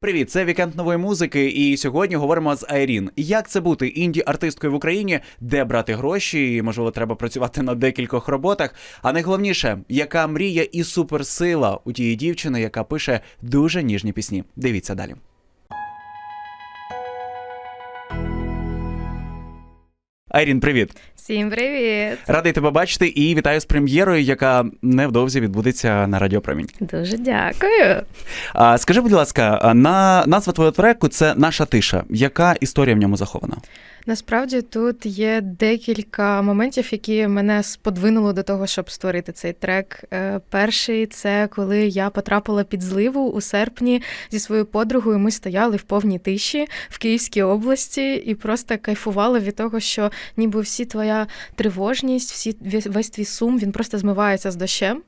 Привіт, це вікенд нової музики, і сьогодні говоримо з Айрін. Як це бути інді-артисткою в Україні, де брати гроші, і можливо треба працювати на декількох роботах. А найголовніше, яка мрія і суперсила у тієї дівчини, яка пише дуже ніжні пісні. Дивіться далі. Айрін, привіт! Всім привіт! Радий тебе бачити і вітаю з прем'єрою, яка невдовзі відбудеться на Радіопромінь. Дуже дякую. А, скажи, будь ласка, на назва твого треку це наша тиша. Яка історія в ньому захована? Насправді тут є декілька моментів, які мене сподвинули до того, щоб створити цей трек. Е, Перший це коли я потрапила під зливу у серпні зі своєю подругою. Ми стояли в повній тиші в Київській області і просто кайфували від того, що ніби всі твоя тривожність, всі весь твій сум він просто змивається з дощем,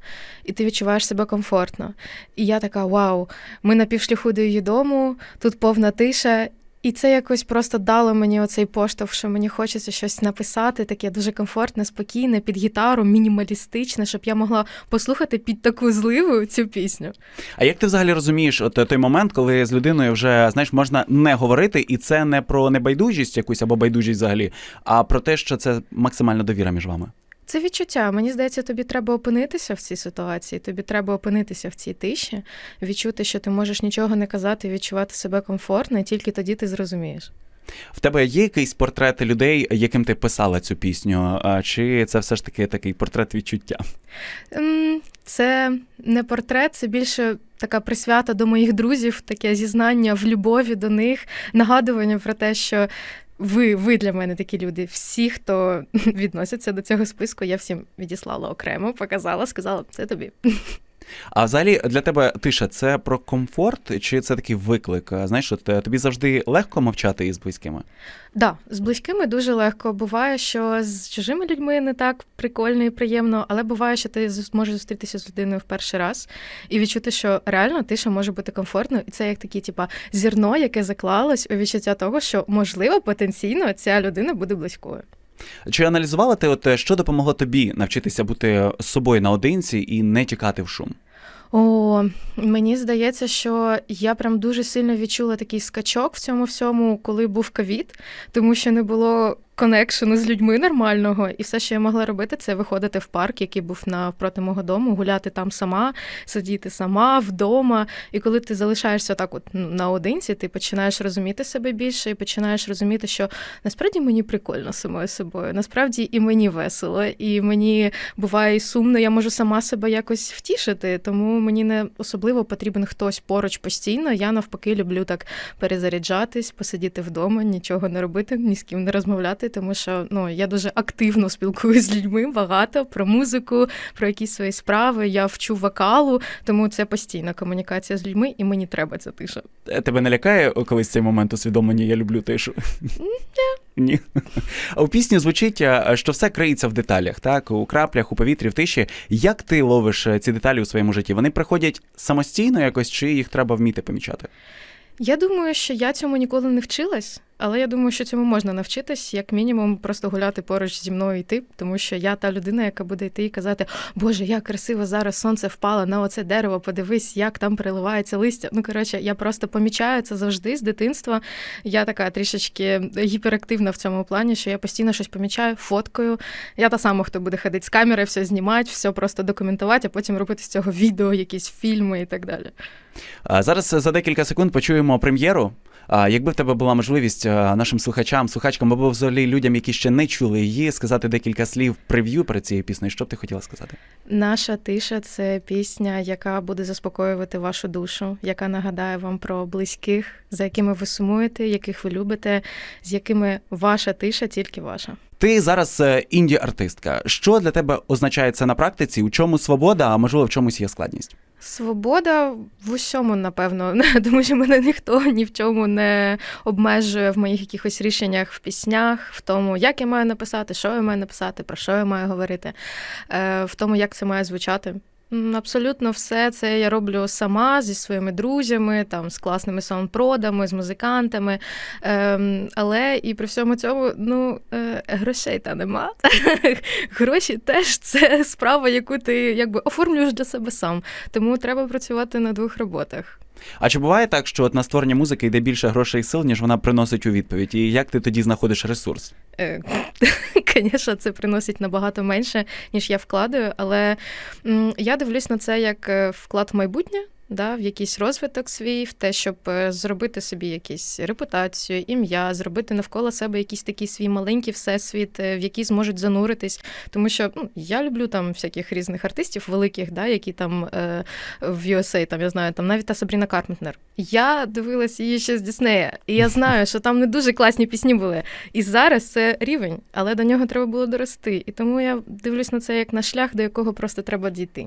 і ти відчуваєш себе комфортно. І я така: вау, ми на півшляху до її дому, тут повна тиша. І це якось просто дало мені оцей поштовх, що мені хочеться щось написати, таке дуже комфортне, спокійне, під гітару, мінімалістичне, щоб я могла послухати під таку зливу цю пісню. А як ти взагалі розумієш от той момент, коли з людиною вже знаєш, можна не говорити, і це не про небайдужість якусь або байдужість взагалі, а про те, що це максимальна довіра між вами? Це відчуття. Мені здається, тобі треба опинитися в цій ситуації, тобі треба опинитися в цій тиші, відчути, що ти можеш нічого не казати, відчувати себе комфортно, і тільки тоді ти зрозумієш. В тебе є якийсь портрет людей, яким ти писала цю пісню? Чи це все ж таки такий портрет відчуття? Це не портрет, це більше така присвята до моїх друзів, таке зізнання в любові до них, нагадування про те, що ви, ви для мене такі люди. Всі, хто відносяться до цього списку, я всім відіслала окремо, показала, сказала, це тобі. А взагалі для тебе тиша це про комфорт, чи це такий виклик? Знаєш, от е, тобі завжди легко мовчати із близькими? Да, з близькими дуже легко. Буває, що з чужими людьми не так прикольно і приємно, але буває, що ти зможеш зустрітися з людиною в перший раз і відчути, що реально тиша може бути комфортною, і це як такі, типа, зірно, яке заклалось у відчуття того, що можливо потенційно ця людина буде близькою. Чи аналізувала ти, от е, що допомогло тобі навчитися бути з собою наодинці і не тікати в шум? О, мені здається, що я прям дуже сильно відчула такий скачок в цьому всьому, коли був ковід, тому що не було конекшену з людьми нормального, і все, що я могла робити, це виходити в парк, який був навпроти мого дому, гуляти там сама, сидіти сама вдома. І коли ти залишаєшся так, от ну, наодинці, ти починаєш розуміти себе більше і починаєш розуміти, що насправді мені прикольно самою собою, насправді і мені весело, і мені буває і сумно, я можу сама себе якось втішити, тому мені не особливо потрібен хтось поруч постійно. Я навпаки люблю так перезаряджатись, посидіти вдома, нічого не робити, ні з ким не розмовляти тому що ну я дуже активно спілкуюся з людьми багато про музику, про якісь свої справи. Я вчу вокалу, тому це постійна комунікація з людьми, і мені треба ця тиша. Е, Тебе не лякає колись цей момент усвідомлення Я люблю тишу? Ні. А у пісні звучить, е, що все криється в деталях, так? У краплях, у повітрі, в тиші. Як ти ловиш е, ці деталі у своєму житті? Вони приходять самостійно якось, чи їх треба вміти помічати? Я думаю, що я цьому ніколи не вчилась, але я думаю, що цьому можна навчитись, як мінімум, просто гуляти поруч зі мною йти, тому що я та людина, яка буде йти і казати, Боже, як красиво зараз сонце впало на оце дерево, подивись, як там переливається листя. Ну, коротше, я просто помічаю це завжди з дитинства. Я така трішечки гіперактивна в цьому плані, що я постійно щось помічаю, фоткою. Я та сама, хто буде ходити з камери, все знімати, все просто документувати, а потім робити з цього відео, якісь фільми і так далі. А Зараз за декілька секунд почуємо прем'єру. А якби в тебе була можливість нашим слухачам, слухачкам або взагалі людям, які ще не чули її, сказати декілька слів прев'ю перед цією піснею, що б ти хотіла сказати? Наша тиша це пісня, яка буде заспокоювати вашу душу, яка нагадає вам про близьких, за якими ви сумуєте, яких ви любите, з якими ваша тиша тільки ваша. Ти зараз е, інді-артистка. Що для тебе означає це на практиці? У чому свобода, а можливо, в чомусь є складність? Свобода в усьому, напевно, тому що мене ніхто ні в чому не обмежує в моїх якихось рішеннях в піснях, в тому, як я маю написати, що я маю написати, про що я маю говорити, е, в тому, як це має звучати. Абсолютно все це я роблю сама зі своїми друзями, там з класними саундпродами, з музикантами. Ем, Але і при всьому цьому ну, е, грошей та нема. Гроші теж це справа, яку ти якби оформлюєш для себе сам. Тому треба працювати на двох роботах. А чи буває так, що от на створення музики йде більше грошей і сил, ніж вона приносить у відповідь? І як ти тоді знаходиш ресурс? Е, Звісно, це приносить набагато менше, ніж я вкладаю, але я дивлюсь на це як е, вклад в майбутнє. Да, в якийсь розвиток свій, в те, щоб е, зробити собі якусь репутацію, ім'я, зробити навколо себе якийсь такий свій маленький всесвіт, е, в який зможуть зануритись. Тому що ну, я люблю там всяких різних артистів великих, да, які там е, в USA, там я знаю, там навіть та Сабріна Карпентнер. Я дивилась її ще з Діснея, і я знаю, що там не дуже класні пісні були. І зараз це рівень, але до нього треба було дорости. І тому я дивлюсь на це як на шлях, до якого просто треба дійти.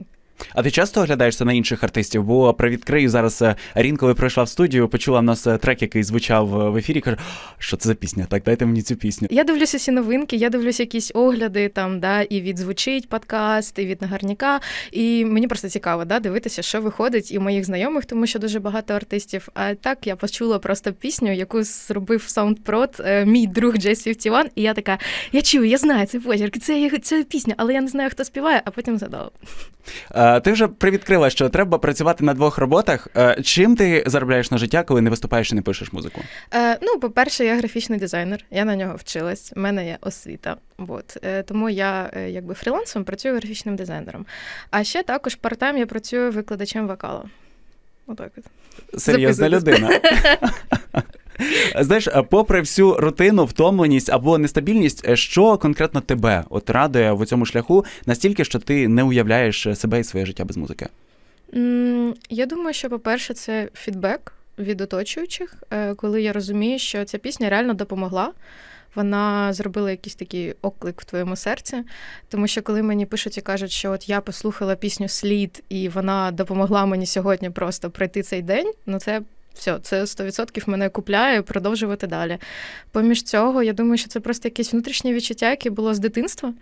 А ти часто оглядаєшся на інших артистів? Бо привідкрию зараз е, Арін, коли прийшла в студію, почула в нас е, трек, який звучав е, в ефірі. каже, що це за пісня? Так, дайте мені цю пісню. Я дивлюся всі новинки, я дивлюся якісь огляди там, да, і від звучить подкаст, і від нагарняка. І мені просто цікаво да, дивитися, що виходить і у моїх знайомих, тому що дуже багато артистів. А так я почула просто пісню, яку зробив е, мій друг Jazz 51, і я така: я чую, я знаю цей почерк, це, це пісня, але я не знаю, хто співає, а потім згадала. Е, Ти вже привідкрила, що треба працювати на двох роботах. Е, Чим ти заробляєш на життя, коли не виступаєш і не пишеш музику? Е, ну, по-перше, я графічний дизайнер, я на нього вчилась, в мене є освіта. От. Тому я якби фрілансом працюю графічним дизайнером. А ще також парт-тайм я працюю викладачем вокалу. Отак от. Серйозна людина. Знаєш, е, попри всю рутину, втомленість або нестабільність, е, що конкретно тебе от радує в цьому шляху настільки, що ти не уявляєш е, себе і своє життя без музики? Я думаю, що, по-перше, це фідбек від оточуючих, коли я розумію, що ця пісня реально допомогла. Вона зробила якийсь такий оклик в твоєму серці. Тому що коли мені пишуть і кажуть, що от я послухала пісню Слід, і вона допомогла мені сьогодні просто пройти цей день, ну це все, це 100% мене купляє продовжувати далі. Поміж цього, я думаю, що це просто якесь внутрішнє відчуття, яке було з дитинства,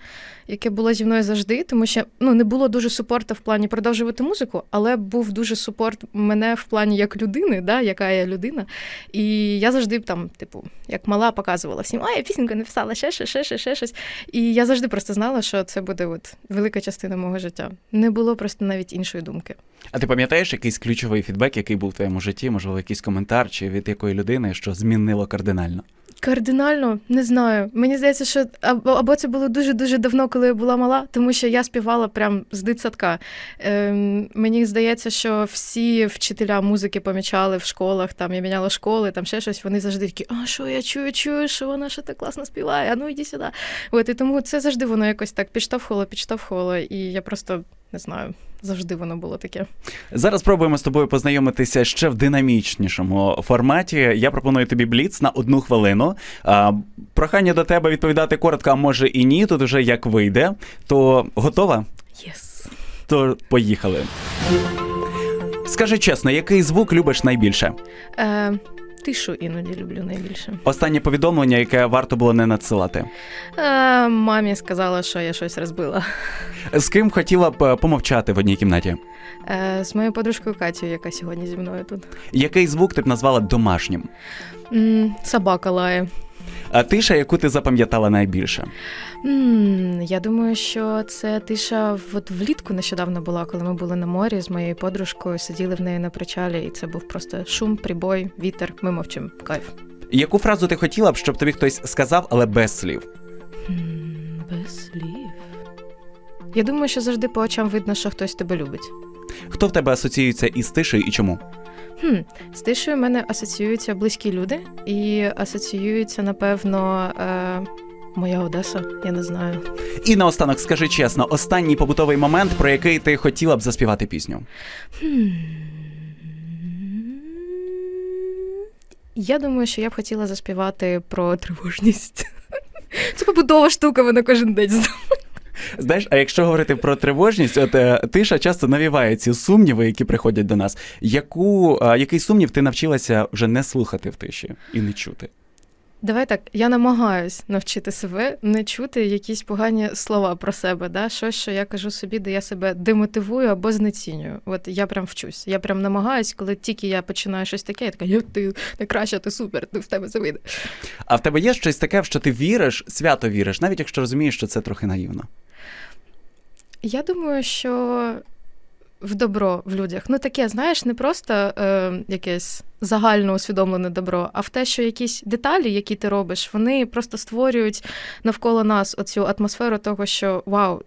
яке було зі мною завжди, тому що ну не було дуже супорту в плані продовжувати музику, але був дуже супорт мене в плані як людини, да, яка я людина. І я завжди там, типу, як мала показувала всім, а я пісеньку написала, ще щось, ще щось, ще щось. І я завжди просто знала, що це буде от велика частина мого життя. Не було просто навіть іншої думки. А ти пам'ятаєш якийсь ключовий фідбек, який був в твоєму житті, можливо, якийсь коментар чи від якої людини, що змінило кардинально? Кардинально не знаю. Мені здається, що або, це було дуже дуже давно, коли я була мала, тому що я співала прям з дитсадка. Ем, мені здається, що всі вчителя музики помічали в школах. Там я міняла школи, там ще щось. Вони завжди такі, а що я чую, чую, що вона ще так класно співає. А ну йди сюди. От і тому це завжди воно якось так підштовхувало, підштовхувало, і я просто не знаю. Завжди воно було таке. Зараз спробуємо з тобою познайомитися ще в динамічнішому форматі. Я пропоную тобі бліц на одну хвилину. А, прохання до тебе відповідати коротко, а може і ні. Тут уже як вийде. То готова? Єс. То поїхали. Скажи чесно, який звук любиш найбільше? Е, тишу іноді люблю найбільше. Останнє повідомлення, яке варто було не надсилати. Е, мамі сказала, що я щось розбила. З ким хотіла б е, помовчати в одній кімнаті? Е, з моєю подружкою Катю, яка сьогодні зі мною тут. Який звук ти б назвала домашнім? м собака лає. А тиша, яку ти запам'ятала найбільше? я думаю, що це тиша от влітку нещодавно була, коли ми були на морі з моєю подружкою, сиділи в неї на причалі, і це був просто шум, прибой, вітер. Ми мовчимо. Кайф. Яку фразу ти хотіла б, щоб тобі хтось сказав, але без слів? Без слів. Я думаю, що завжди по очам видно, що хтось тебе любить. Хто в тебе асоціюється із тишею і чому? Хм, з тишею в мене асоціюються близькі люди і асоціюється, напевно, е, моя Одеса, я не знаю. І наостанок, скажи чесно, останній побутовий момент, про який ти хотіла б заспівати пісню. Я думаю, що я б хотіла заспівати про тривожність. Це побутова штука, вона кожен день знає. Знаєш, а якщо говорити про тривожність, от е, тиша часто навіває ці сумніви, які приходять до нас. Яку, який сумнів ти навчилася вже не слухати в тиші і не чути? Давай так, я намагаюсь навчити себе не чути якісь погані слова про себе, да? щось, що я кажу собі, де я себе демотивую або знецінюю. От я прям вчусь. Я прям намагаюсь, коли тільки я починаю щось таке, я така, «Йо, ти найкраща, ти супер, ти в тебе це вийде. А в тебе є щось таке, в що ти віриш, свято віриш, навіть якщо розумієш, що це трохи наївно. Я думаю, що в добро в людях. Ну таке, знаєш, не просто е, якесь загально усвідомлене добро, а в те, що якісь деталі, які ти робиш, вони просто створюють навколо нас оцю атмосферу того, що вау,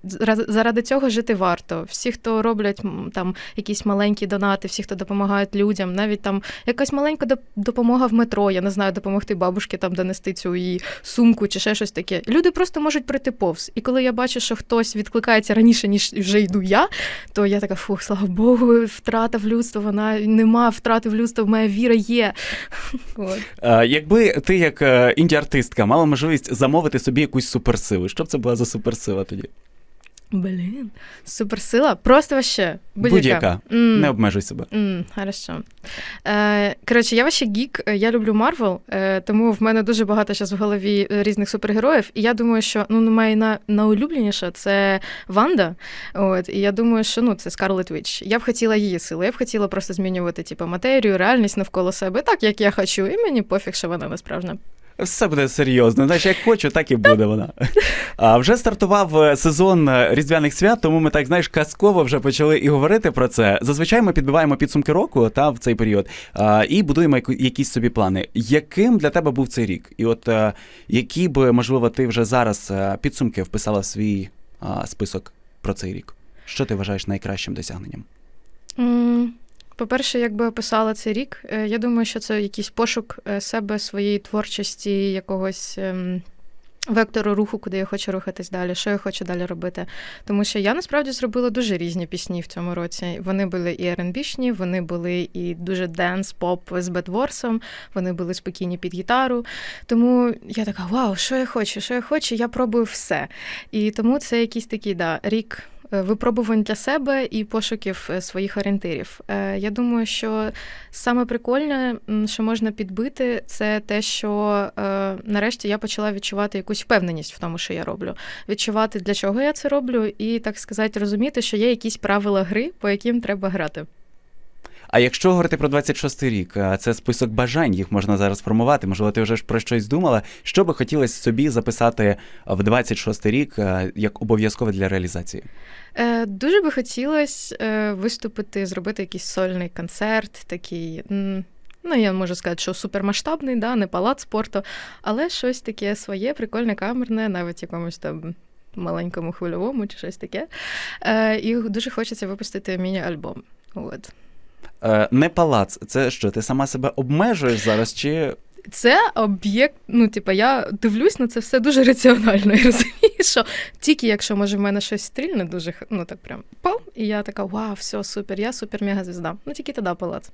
заради цього жити варто. Всі, хто роблять там якісь маленькі донати, всі, хто допомагають людям, навіть там якась маленька допомога в метро, я не знаю, допомогти бабушці там донести цю її сумку чи ще щось таке. Люди просто можуть пройти повз. І коли я бачу, що хтось відкликається раніше, ніж вже йду я, то я така, фух, слава Богу, втрата в людство, вона нема втрати в людство, моя віра є. От. Е, Якби ти, як е, інді-артистка, мала можливість замовити собі якусь суперсилу, що б це була за суперсила тоді? Блін, суперсила, просто вообще. Будь-яка. Будь-яка. М. Не обмежуй себе. Mm, хорошо. Е, коротше, я вообще гік, е, я люблю Марвел, е, тому в мене дуже багато зараз в голові е, різних супергероїв. І я думаю, що ну, моя на, найулюбленіша це Ванда. От, і я думаю, що ну, це Скарлет Віч. Я б хотіла її силу. Я б хотіла просто змінювати типу, матерію, реальність навколо себе, так як я хочу, і мені пофіг, що вона не справжня. Все буде серйозно. Знаєш, як хочу, так і буде вона. А вже стартував е, сезон е, різдвяних свят, тому ми так знаєш казково вже почали і говорити про це. Зазвичай ми підбиваємо підсумки року та в цей період а, і будуємо якісь собі плани. Яким для тебе був цей рік? І от е, які б, можливо, ти вже зараз підсумки вписала в свій а, список про цей рік? Що ти вважаєш найкращим досягненням? М, По-перше, якби описала цей рік, е, я думаю, що це якийсь пошук е, себе, своєї творчості, якогось. ем, Вектору руху, куди я хочу рухатись далі, що я хочу далі робити. Тому що я насправді зробила дуже різні пісні в цьому році. Вони були і R&B-шні, вони були і дуже денс, поп з бедворсом, вони були спокійні під гітару. Тому я така: вау, що я хочу, що я хочу, я пробую все. І тому це якийсь такий да, рік випробувань для себе і пошуків е, своїх орієнтирів. Е, Я думаю, що саме прикольне, що можна підбити, це те, що е, нарешті я почала відчувати якусь впевненість в тому, що я роблю. Відчувати, для чого я це роблю, і так сказати, розуміти, що є якісь правила гри, по яким треба грати. А якщо говорити про 26-й рік, а це список бажань, їх можна зараз формувати. Можливо, ти вже ж про щось думала. Що би хотілося собі записати в 26-й рік як обов'язкове для реалізації? Е, Дуже би хотілося е, виступити, зробити якийсь сольний концерт, такий. Ну, я можу сказати, що супермасштабний, да, не палац спорту, але щось таке своє, прикольне, камерне, навіть якомусь там маленькому хвильовому чи щось таке. Е, І дуже хочеться випустити міні-альбом. От. Е, не палац, це що? Ти сама себе обмежуєш зараз? Чи Це об'єкт, ну, типа, я дивлюсь на це все дуже раціонально і розумію, що тільки якщо може в мене щось стрільне, дуже ну так прям пам, і я така, вау, все, супер, я супер мега звізда. Ну тільки тоді палац.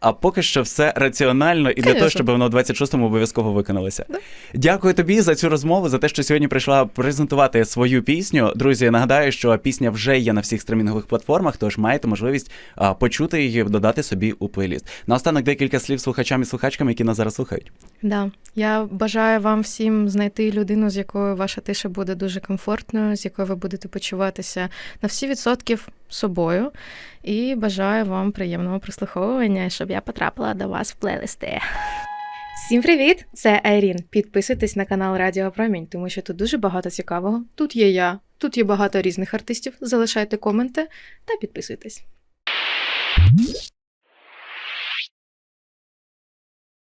А поки що все раціонально і для того, щоб воно в 26-му обов'язково виконалося. Да. Дякую тобі за цю розмову, за те, що сьогодні прийшла презентувати свою пісню. Друзі, нагадаю, що пісня вже є на всіх стримінгових платформах, тож маєте можливість а, почути її, додати собі у плейліст. Наостанок декілька слів слухачам і слухачкам, які нас зараз слухають. Да. Я бажаю вам всім знайти людину, з якою ваша тиша буде дуже комфортною, з якою ви будете почуватися на всі відсотків собою. І бажаю вам приємного прослуховування, щоб я потрапила до вас в плейлисти. Всім привіт! Це Айрін. Підписуйтесь на канал Радіо Промінь, тому що тут дуже багато цікавого. Тут є я, тут є багато різних артистів. Залишайте коменти та підписуйтесь.